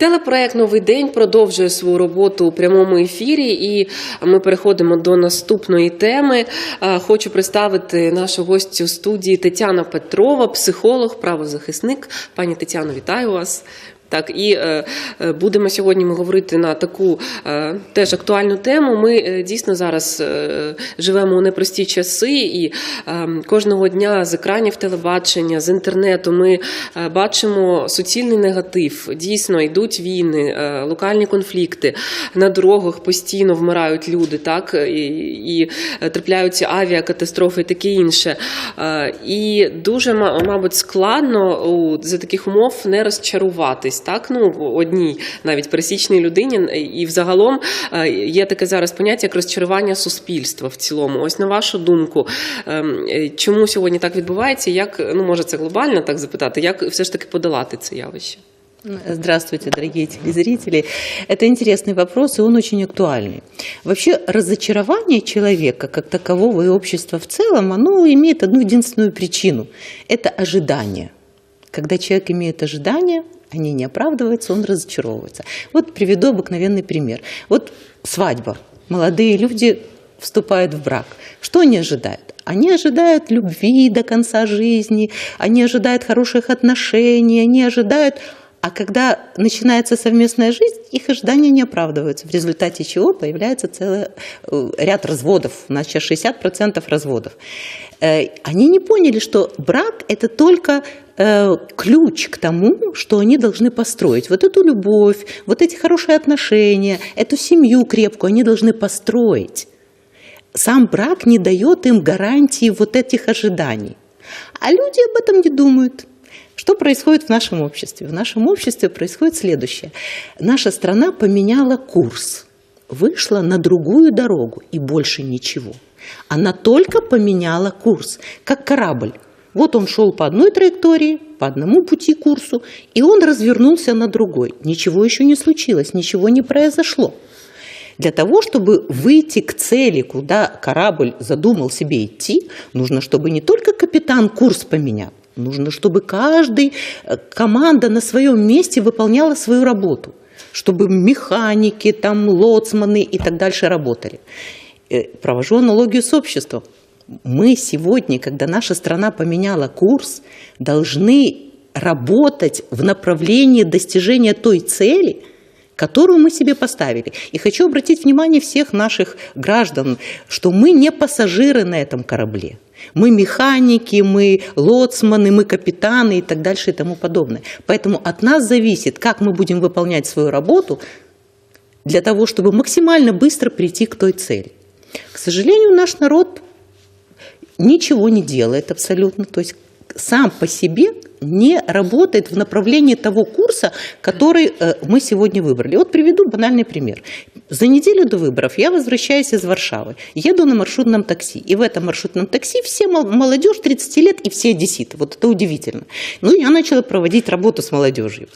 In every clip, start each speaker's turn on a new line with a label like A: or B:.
A: Телепроект Новий день продовжує свою роботу у прямому ефірі, і ми переходимо до наступної теми. Е, Хочу представити нашу гостю студії Тетяна Петрова, психолог, правозахисник. Пані Тетяно, вітаю вас. Так, і е, е, будемо сьогодні ми говорити на таку е, теж актуальну тему. Ми дійсно зараз живемо у непрості часи, і кожного дня з екранів телебачення, з інтернету ми бачимо суцільний негатив. Дійсно, йдуть війни, локальні конфлікти на дорогах постійно вмирають люди, так і, і трапляються авіакатастрофи таке інше. І дуже, мабуть, складно за таких умов не розчаруватись, так ну одній навіть пересічній людині. І взагалом е, є таке зараз поняття як розчарування суспільства в цілому. Ось на вашу думку, ем, е, чому сьогодні так відбувається? Як ну може це глобально так запитати? Як все ж таки подолати це явище?
B: Здравствуйте, дорогие телезрители. Это интересный вопрос, и он очень актуальный. Вообще, разочарование человека как такового и общества в целом, оно имеет одну единственную причину. Это ожидание. Когда человек имеет ожидания, они не оправдываются, он разочаровывается. Вот приведу обыкновенный пример. Вот свадьба. Молодые люди вступают в брак. Что они ожидают? Они ожидают любви до конца жизни, они ожидают хороших отношений, они ожидают... А когда начинается совместная жизнь, их ожидания не оправдываются, в результате чего появляется целый э, ряд разводов. У нас сейчас 60% разводов. Э, Они не поняли, что брак – это только э, ключ к тому, что они должны построить. Вот эту любовь, вот эти хорошие отношения, эту семью крепкую они должны построить. Сам брак не дает им гарантии вот этих ожиданий. А люди об этом не думают. Что происходит в нашем обществе? В нашем обществе происходит следующее. Наша страна поменяла курс, вышла на другую дорогу и больше ничего. Она только поменяла курс, как корабль. Вот он шел по одной траектории, по одному пути курсу, и он развернулся на другой. Ничего еще не случилось, ничего не произошло. Для того, чтобы выйти к цели, куда корабль задумал себе идти, нужно, чтобы не только капитан курс поменял, нужно, чтобы каждый э, команда на своем месте выполняла свою работу, чтобы механики, там, лоцманы и так дальше работали. Э, Провожу аналогию с обществом. Мы сегодня, когда наша страна поменяла курс, должны работать в направлении достижения той цели, которую мы себе поставили. И хочу обратить внимание всех наших граждан, что мы не пассажиры на этом корабле. Мы механики, мы лоцманы, мы капитаны и так дальше и тому подобное. Поэтому от нас зависит, как мы будем выполнять свою работу для того, чтобы максимально быстро прийти к той цели. К сожалению, наш народ ничего не делает абсолютно. То есть сам по себе не работает в направлении того курса, который э, мы сегодня выбрали. Вот приведу банальный пример. За неделю до выборов я возвращаюсь из Варшавы, еду на маршрутном такси. И в этом маршрутном такси все мол- молодежь 30 лет и все одесситы. Вот это удивительно. Ну, я начала проводить работу с молодежью.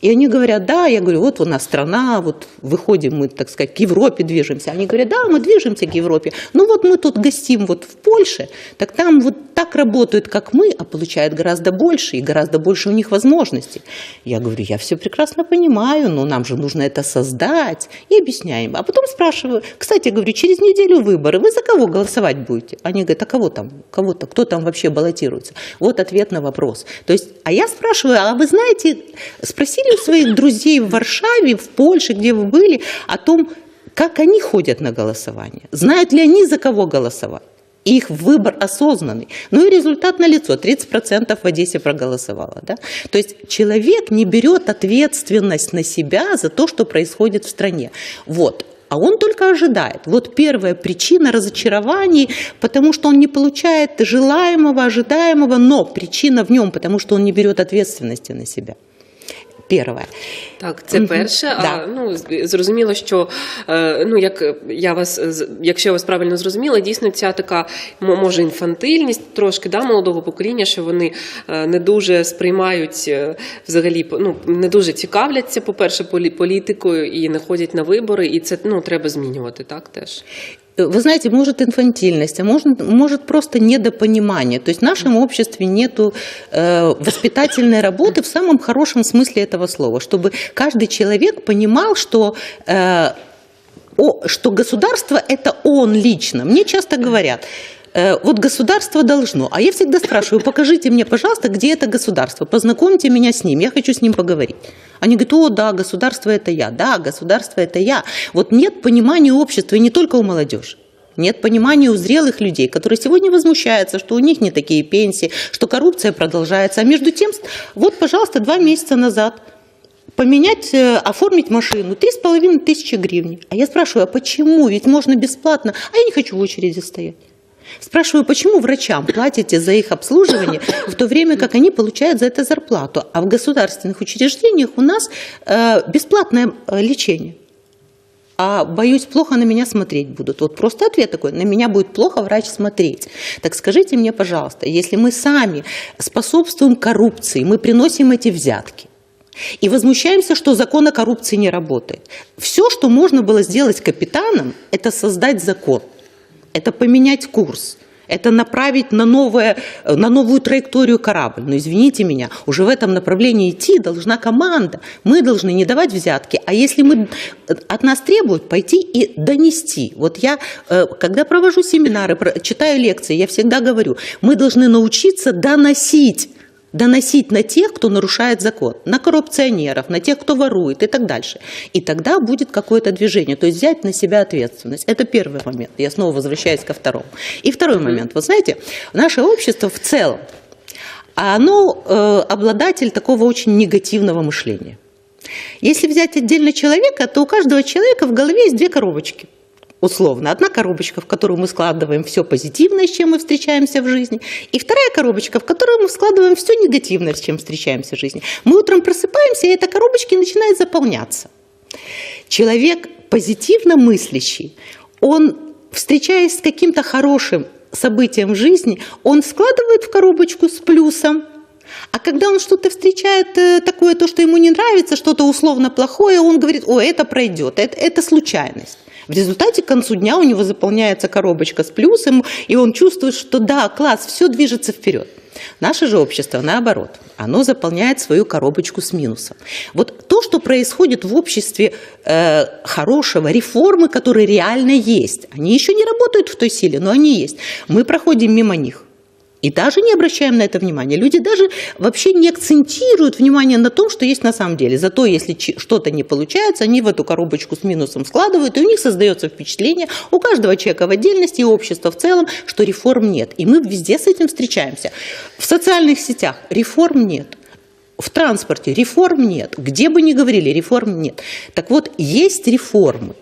B: И они говорят, да, я говорю, вот у нас страна, вот выходим мы, так сказать, к Европе движемся. Они говорят, да, мы движемся к Европе. Ну вот мы тут гостим вот в Польше, так там вот так работают, как мы, а получают гораздо больше, и гораздо больше у них возможностей. Я говорю, я все прекрасно понимаю, но нам же нужно это создать. И объясняем. А потом спрашиваю, кстати, говорю, через неделю выборы, вы за кого голосовать будете? Они говорят, а кого там? Кого-то, кто там вообще баллотируется? Вот ответ на вопрос. То есть, а я спрашиваю, а вы знаете, спросили у своих друзей в Варшаве, в Польше, где вы были, о том, как они ходят на голосование? Знают ли они, за кого голосовать? Их выбор осознанный. Ну и результат налицо. 30% в Одессе проголосовало. Да? То есть человек не берет ответственность на себя за то, что происходит в стране. Вот. А он только ожидает. Вот первая причина разочарований, потому что он не получает желаемого, ожидаемого, но причина в нем, потому что он не берет ответственности на себя. Первое.
A: Так, це перше. А ну зрозуміло, що е, ну як я вас якщо я вас правильно зрозуміла, дійсно ця така може інфантильність трошки да, молодого покоління, що вони е, не дуже сприймають е, взагалі по- ну не дуже цікавляться, по-перше, полі- політикою і не ходять на вибори, і це ну треба змінювати, так теж.
B: Вы знаете, может инфантильность, а может, может просто недопонимание. То есть в нашем обществе нет э, воспитательной работы в самом хорошем смысле этого слова, чтобы каждый человек понимал, что, э, о, что государство – это он лично. Мне часто говорят, вот государство должно. А я всегда спрашиваю, покажите мне, пожалуйста, где это государство, познакомьте меня с ним, я хочу с ним поговорить. Они говорят, о, да, государство это я, да, государство это я. Вот нет понимания общества, и не только у молодежи. Нет понимания у зрелых людей, которые сегодня возмущаются, что у них не такие пенсии, что коррупция продолжается. А между тем, вот, пожалуйста, два месяца назад поменять, э, оформить машину, три с половиной тысячи гривен. А я спрашиваю, а почему? Ведь можно бесплатно. А я не хочу в очереди стоять. Спрашиваю, почему врачам платите за их обслуживание, в то время как они получают за это зарплату, а в государственных учреждениях у нас э, бесплатное э, лечение. А боюсь, плохо на меня смотреть будут. Вот просто ответ такой, на меня будет плохо врач смотреть. Так скажите мне, пожалуйста, если мы сами способствуем коррупции, мы приносим эти взятки, и возмущаемся, что закон о коррупции не работает. Все, что можно было сделать капитаном, это создать закон это поменять курс, это направить на, новое, на новую траекторию корабль. Но извините меня, уже в этом направлении идти должна команда. Мы должны не давать взятки, а если мы от нас требуют, пойти и донести. Вот я, э, когда провожу семинары, читаю лекции, я всегда говорю, мы должны научиться доносить доносить на тех, кто нарушает закон, на коррупционеров, на тех, кто ворует и так дальше. И тогда будет какое-то движение, то есть взять на себя ответственность. Это первый момент. Я снова возвращаюсь ко второму. И второй момент. Вы знаете, наше общество в целом, оно э, обладатель такого очень негативного мышления. Если взять отдельно человека, то у каждого человека в голове есть две коробочки – условно. Одна коробочка, в которую мы складываем все позитивное, с чем мы встречаемся в жизни, и вторая коробочка, в которую мы складываем все негативное, с чем встречаемся в жизни. Мы утром просыпаемся, и эта коробочка начинает заполняться. Человек позитивно мыслящий, он, встречаясь с каким-то хорошим событием в жизни, он складывает в коробочку с плюсом, а когда он что-то встречает э, такое, то, что ему не нравится, что-то условно плохое, он говорит, о, это пройдет, это, это случайность. В результате к концу дня у него заполняется коробочка с плюсом, и он чувствует, что да, класс, все движется вперед. Наше же общество, наоборот, оно заполняет свою коробочку с минусом. Вот то, что происходит в обществе э, хорошего, реформы, которые реально есть, они еще не работают в той силе, но они есть. Мы проходим мимо них. И даже не обращаем на это внимания. Люди даже вообще не акцентируют внимание на том, что есть на самом деле. Зато если что-то не получается, они в эту коробочку с минусом складывают, и у них создается впечатление у каждого человека в отдельности и общества в целом, что реформ нет. И мы везде с этим встречаемся. В социальных сетях реформ нет. В транспорте реформ нет. Где бы ни говорили, реформ нет. Так вот, есть реформы.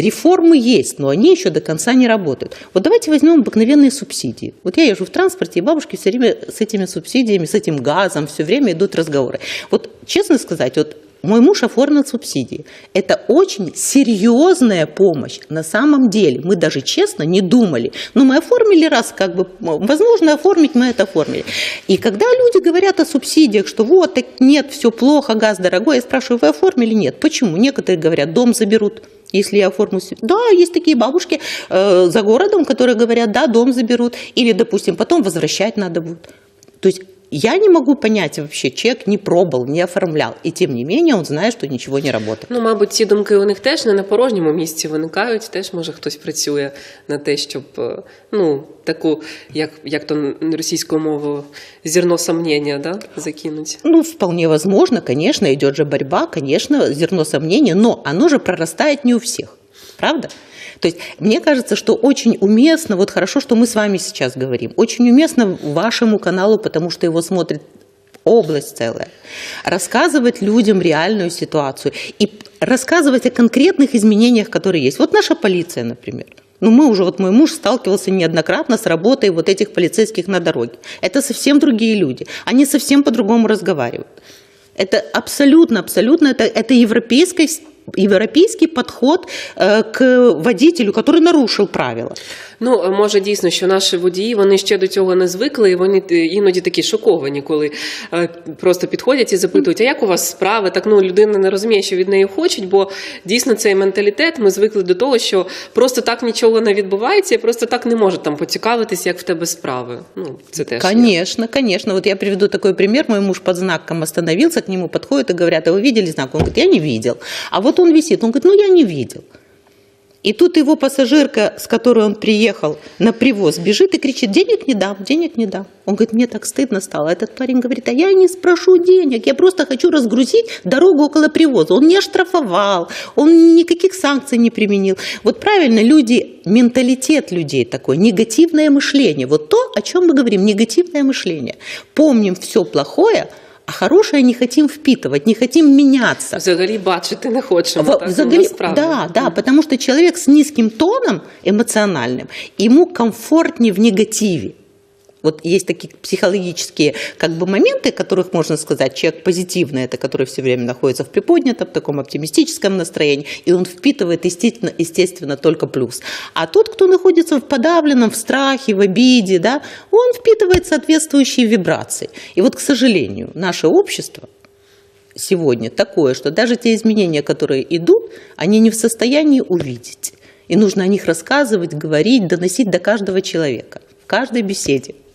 B: Реформы есть, но они еще до конца не работают. Вот давайте возьмем обыкновенные субсидии. Вот я езжу в транспорте, и бабушки все время с этими субсидиями, с этим газом, все время идут разговоры. Вот честно сказать, вот мой муж оформил субсидии. Это очень серьезная помощь. На самом деле, мы даже честно не думали. Но мы оформили раз, как бы, возможно, оформить, мы это оформили. И когда люди говорят о субсидиях, что вот, нет, все плохо, газ дорогой, я спрашиваю, вы оформили? Нет. Почему? Некоторые говорят, дом заберут. Если я оформлю... Да, есть такие бабушки э, за городом, которые говорят, да, дом заберут. Или, допустим, потом возвращать надо будет. То есть я не могу понять вообще, человек не пробував, не оформляв, і тим не менее він знає, що нічого не працює.
A: Ну, мабуть, ці думки у них теж не на порожньому місці виникають. Теж може хтось працює на те, щоб ну таку, як як то російською мовою, зерно сомнения, да, закинуть.
B: Ну, вполне возможно, конечно, идет же борьба, конечно, зерно сомнения, но оно же прорастает не у всех, правда? То есть мне кажется, что очень уместно, вот хорошо, что мы с вами сейчас говорим, очень уместно вашему каналу, потому что его смотрит область целая, рассказывать людям реальную ситуацию и рассказывать о конкретных изменениях, которые есть. Вот наша полиция, например. Ну, мы уже, вот мой муж сталкивался неоднократно с работой вот этих полицейских на дороге. Это совсем другие люди. Они совсем по-другому разговаривают. Это абсолютно, абсолютно, это, это европейский, европейский подход э, к водителю, который нарушил правила.
A: Ну, е, може дійсно, що наші водії вони ще до цього не звикли, і вони е, іноді такі шоковані, коли е, просто підходять і запитують, а як у вас справи? Так ну людина не розуміє, що від неї хочуть, бо дійсно цей менталітет. Ми звикли до того, що просто так нічого не відбувається, і просто так не можуть там поцікавитись, як в тебе справи. Ну, це теж є.
B: Конечно, конечно. Вот я приведу такой пример. Мой муж под знаком остановился, к нему подходят и говорят, а вы видели знак? Он говорит, я не видел. А вот он висит. Он говорит, ну я не видел. И тут его пассажирка, с которой он приехал на привоз, бежит и кричит, денег не дам, денег не дам. Он говорит, мне так стыдно стало. Этот парень говорит, а я не спрошу денег, я просто хочу разгрузить дорогу около привоза. Он не оштрафовал, он никаких санкций не применил. Вот правильно, люди, менталитет людей такой, негативное мышление. Вот то, о чем мы говорим, негативное мышление. Помним все плохое, а хорошее не хотим впитывать, не хотим меняться.
A: Взагалі бачити не хочемо.
B: Во-
A: так, ну,
B: взагалі-
A: насправді.
B: да, да, потому что человек с низким тоном эмоциональным, ему комфортнее в негативе. Вот есть такие психологические как бы моменты, которых можно сказать, человек позитивный, это который все время находится в приподнятом, таком оптимистическом настроении, и он впитывает, естественно, естественно только плюс. А тот, кто находится в подавленном, в страхе, в обиде, да, он впитывает соответствующие вибрации. И вот, к сожалению, наше общество, сегодня такое, что даже те изменения, которые идут, они не в состоянии увидеть. И нужно о них рассказывать, говорить, доносить до каждого человека в каждой беседе.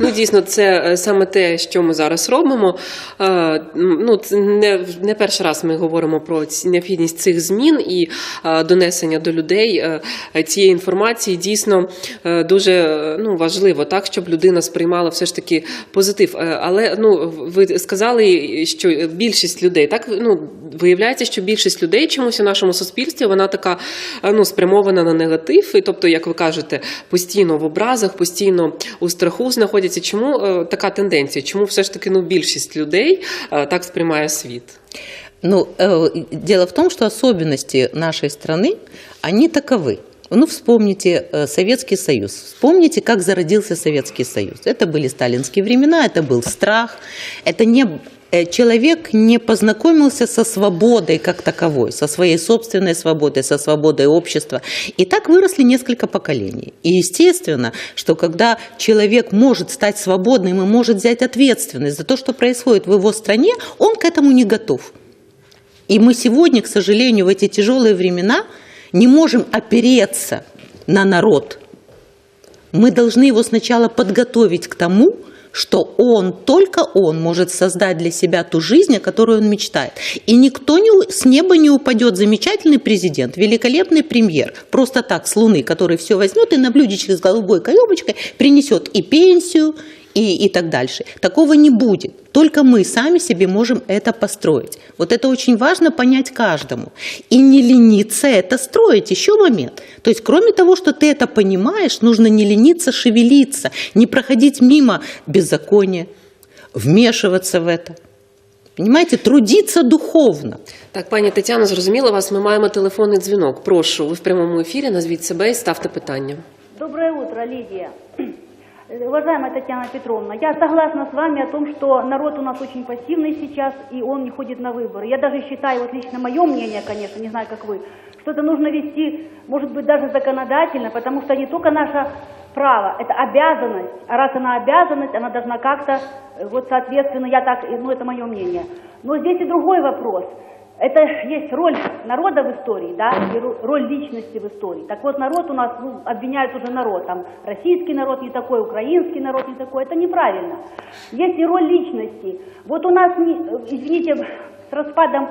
A: Ну, дійсно, це е, саме те, що ми зараз робимо. Е, Ну, не, не перший раз ми говоримо про необхідність цих змін і е, донесення до людей цієї інформації дійсно дуже ну, важливо, так, щоб людина сприймала все ж таки позитив. Але ну, ви сказали, що більшість людей, так ну, виявляється, що більшість людей чомусь у нашому суспільстві вона така ну, спрямована на негатив. І тобто, як ви кажете, постійно в образах, постійно у страху знаходяться. Чому е, така тенденція? Чому все ж таки ну, більшість людей е, так сприймає світ?
B: Ну, э, дело в том, что особенности нашей страны, они таковы. Ну, вспомните э, Советский Союз. Вспомните, как зародился Советский Союз. Это были сталинские времена, это был страх. Это не э, человек не познакомился со свободой как таковой, со своей собственной свободой, со свободой общества. И так выросли несколько поколений. И естественно, что когда человек может стать свободным и может взять ответственность за то, что происходит в его стране, он к этому не готов. И мы сегодня, к сожалению, в эти тяжелые времена не можем опереться на народ. Мы должны его сначала подготовить к тому, что он, только он может создать для себя ту жизнь, о которой он мечтает. И никто не, с неба не упадет замечательный президент, великолепный премьер, просто так, с Луны, который все возьмет и на блюдечке с голубой каемочкой принесет и пенсию, и, и так дальше. Такого не будет. Только мы сами себе можем это построить. Вот это очень важно понять каждому. И не лениться это строить. Еще момент. То есть, кроме того, что ты это понимаешь, нужно не лениться шевелиться, не проходить мимо беззакония, вмешиваться в это. Понимаете, трудиться духовно.
A: Так, пані Тетяно, зрозуміла вас. Ми маємо телефонний дзвінок. Прошу, ви в прямому ефірі. Назвіть себе і ставте питання.
C: Доброе утро, Лидия. Уважаемая Татьяна Петровна, я согласна с вами о том, что народ у нас очень пассивный сейчас, и он не ходит на выборы. Я даже считаю, вот лично мое мнение, конечно, не знаю, как вы, что это нужно вести, может быть, даже законодательно, потому что не только наше право, это обязанность. А раз она обязанность, она должна как-то, э, вот, соответственно, я так, ну, это мое мнение. Но здесь и другой вопрос. Это есть роль народа в истории, да, и ро- роль личности в истории. Так вот, народ у нас, ну, обвиняют уже народ, там, российский народ не такой, украинский народ не такой, это неправильно. Есть и роль личности. Вот у нас, э, извините, с распадом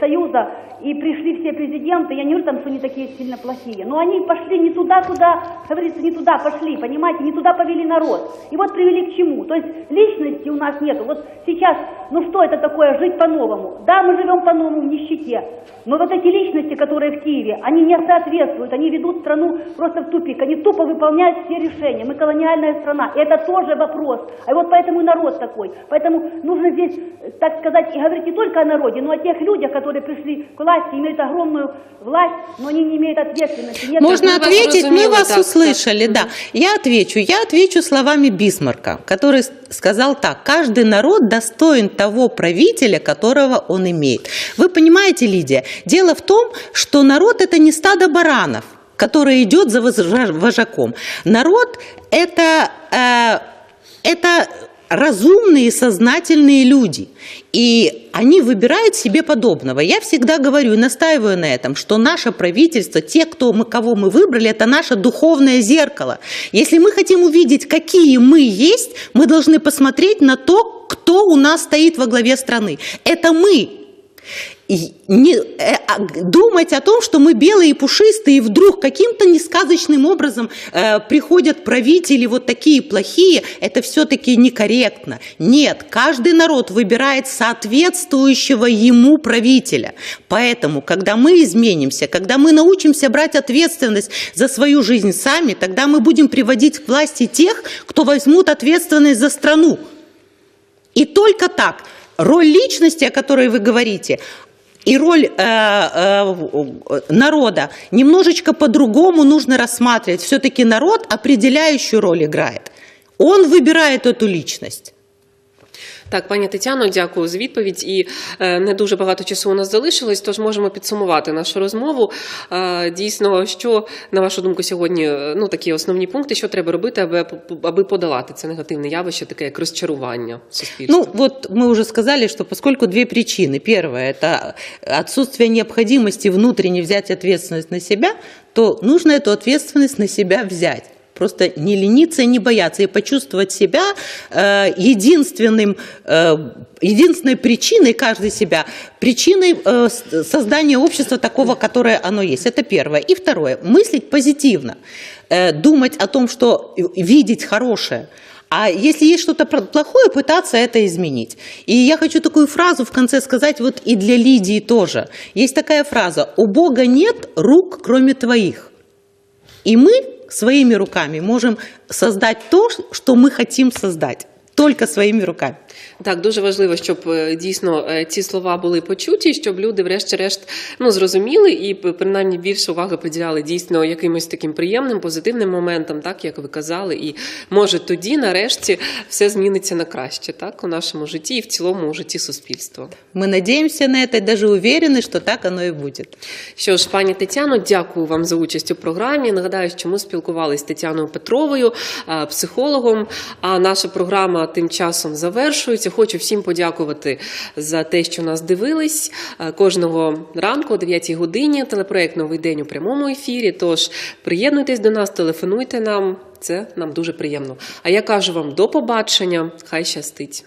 C: Союза и пришли все президенты, я не говорю там, что они такие сильно плохие, но они пошли не туда, куда, говорится, не туда пошли, понимаете, не туда повели народ. И вот привели к чему? То есть личности у нас нету. Вот сейчас, ну что это такое жить по-новому? Да, мы живем по-новому в нищете, но вот эти личности, которые в Киеве, они не соответствуют, они ведут страну просто в тупик, они тупо выполняют все решения. Мы колониальная страна, и это тоже вопрос. А вот поэтому и народ такой. Поэтому нужно здесь, э, так сказать, и говорить не только о народе, но о тех людях, которые пришли к власти, имеют огромную власть, но они не имеют ответственности. Нет
B: Можно ответить, мы вас
A: так,
B: услышали,
A: так.
B: да. Я отвечу, я отвечу словами Бисмарка, который сказал так, каждый народ достоин того правителя, которого он имеет. Вы понимаете, Лидия, дело в том, что народ это не стадо баранов. который идет за вожаком. Народ это, э, это разумные, сознательные люди. И они выбирают себе подобного. Я всегда говорю и настаиваю на этом, что наше правительство, те, кто мы, кого мы выбрали, это наше духовное зеркало. Если мы хотим увидеть, какие мы есть, мы должны посмотреть на то, кто у нас стоит во главе страны. Это мы. Не, э, а, думать о том, что мы белые и пушистые, и вдруг каким-то несказочным образом э, приходят правители вот такие плохие, это все-таки некорректно. Нет, каждый народ выбирает соответствующего ему правителя. Поэтому, когда мы изменимся, когда мы научимся брать ответственность за свою жизнь сами, тогда мы будем приводить к власти тех, кто возьмут ответственность за страну. И только так роль личности, о которой вы говорите, и роль э, э, народа немножечко по-другому нужно рассматривать. Все-таки народ определяющую роль играет. Он выбирает эту личность.
A: Так, пані Тетяно, дякую за відповідь. І е, не дуже багато часу у нас залишилось, тож можемо підсумувати нашу розмову. Е, дійсно, що на вашу думку сьогодні е, ну такі основні пункти, що треба робити, аби аби подолати це негативне явище, таке як розчарування суспільства.
B: Ну, вот мы уже сказали, что поскольку две причины. Первое – это отсутствие необходимости внутренне взять ответственность на себя, то нужно эту ответственность на себя взять. Просто не лениться не бояться, и почувствовать себя э, единственным, э, единственной причиной, каждый себя, причиной э, создания общества такого, которое оно есть. Это первое. И второе, мыслить позитивно, э, думать о том, что видеть хорошее. А если есть что-то плохое, пытаться это изменить. И я хочу такую фразу в конце сказать, вот и для Лидии тоже. Есть такая фраза «У Бога нет рук, кроме твоих». И мы своими руками можем создать то, что мы хотим создать. Только своими руками.
A: Так, дуже важливо, щоб е, дійсно е, ці слова були почуті, щоб люди, врешті-решт, ну зрозуміли і п- принаймні більше уваги приділяли дійсно якимось таким приємним, позитивним моментам, так як ви казали, і може тоді, нарешті, все зміниться на краще, так у нашому житті і в цілому у житті суспільства.
B: Мы надеемся на это и даже уверены, что так оно и будет.
A: Що ж, пані Тетяно, дякую вам за участь у програмі. Нагадаю, що ми спілкувалися з Тетяною Петровою, е, психологом. А наша програма тим часом завершується. Хочу всім подякувати за те, що нас дивились Е, кожного ранку о 9 годині. Телепроект Новий день у прямому ефірі. Тож приєднуйтесь до нас, телефонуйте нам. Це нам дуже приємно. А я кажу вам до побачення. Хай щастить.